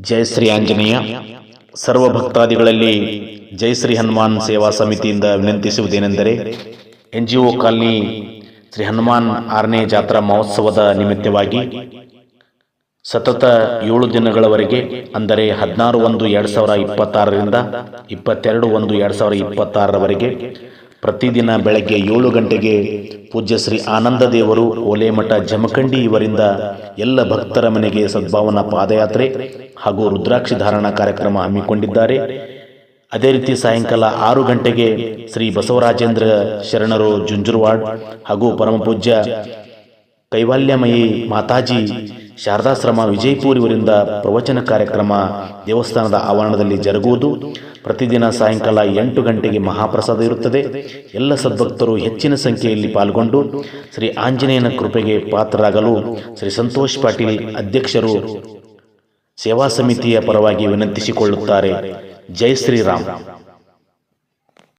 ಜಯ ಶ್ರೀ ಆಂಜನೇಯ ಸರ್ವ ಭಕ್ತಾದಿಗಳಲ್ಲಿ ಜೈ ಶ್ರೀ ಹನುಮಾನ್ ಸೇವಾ ಸಮಿತಿಯಿಂದ ವಿನಂತಿಸುವುದೇನೆಂದರೆ N G O colony Shri Hanuman ಆರನೇ ಜಾತ್ರಾ ಮಹೋತ್ಸವದ ನಿಮಿತ್ತವಾಗಿ ಸತತ ಏಳು ದಿನಗಳವರೆಗೆ, ಅಂದರೆ ಹದಿನಾರು ಒಂದು ಎರಡು ಸಾವಿರ ಇಪ್ಪತ್ತಾರರಿಂದ ಇಪ್ಪತ್ತೆರಡು ಒಂದು ಎರಡು ಸಾವಿರ ಇಪ್ಪತ್ತಾರರವರೆಗೆ ಪ್ರತಿದಿನ ಬೆಳಗ್ಗೆ ಏಳು ಗಂಟೆಗೆ ಪೂಜ್ಯ ಶ್ರೀ ಆನಂದ ದೇವರು ಓಲೇಮಠ ಜಮಖಂಡಿ ಇವರಿಂದ ಎಲ್ಲ ಭಕ್ತರ ಮನೆಗೆ ಸದ್ಭಾವನಾ ಪಾದಯಾತ್ರೆ ಹಾಗೂ ರುದ್ರಾಕ್ಷಿ ಧಾರಣಾ ಕಾರ್ಯಕ್ರಮ ಹಮ್ಮಿಕೊಂಡಿದ್ದಾರೆ. ಅದೇ ರೀತಿ ಸಾಯಂಕಾಲ ಆರು ಗಂಟೆಗೆ ಶ್ರೀ ಬಸವರಾಜೇಂದ್ರ ಶರಣರು ಜುಂಜುರ್ವಾಡ್ ಹಾಗೂ ಪರಮಪೂಜ್ಯ ಕೈವಾಲ್ಯಮಯಿ ಮಾತಾಜಿ ಶಾರದಾಶ್ರಮ ವಿಜಯಪುರ ಇವರಿಂದ ಪ್ರವಚನ ಕಾರ್ಯಕ್ರಮ ದೇವಸ್ಥಾನದ ಆವರಣದಲ್ಲಿ ಜರುಗುವುದು. ಪ್ರತಿದಿನ ಸಾಯಂಕಾಲ ಎಂಟು ಗಂಟೆಗೆ ಮಹಾಪ್ರಸಾದ ಇರುತ್ತದೆ. ಎಲ್ಲ ಸದ್ಭಕ್ತರು ಹೆಚ್ಚಿನ ಸಂಖ್ಯೆಯಲ್ಲಿ ಪಾಲ್ಗೊಂಡು ಶ್ರೀ ಆಂಜನೇಯನ ಕೃಪೆಗೆ ಪಾತ್ರರಾಗಲು ಶ್ರೀ ಸಂತೋಷ್ ಪಾಟೀಲ್ ಅಧ್ಯಕ್ಷರು ಸೇವಾ ಸಮಿತಿಯ ಪರವಾಗಿ ವಿನಂತಿಸಿಕೊಳ್ಳುತ್ತಾರೆ. ಜೈ ಶ್ರೀರಾಮ್.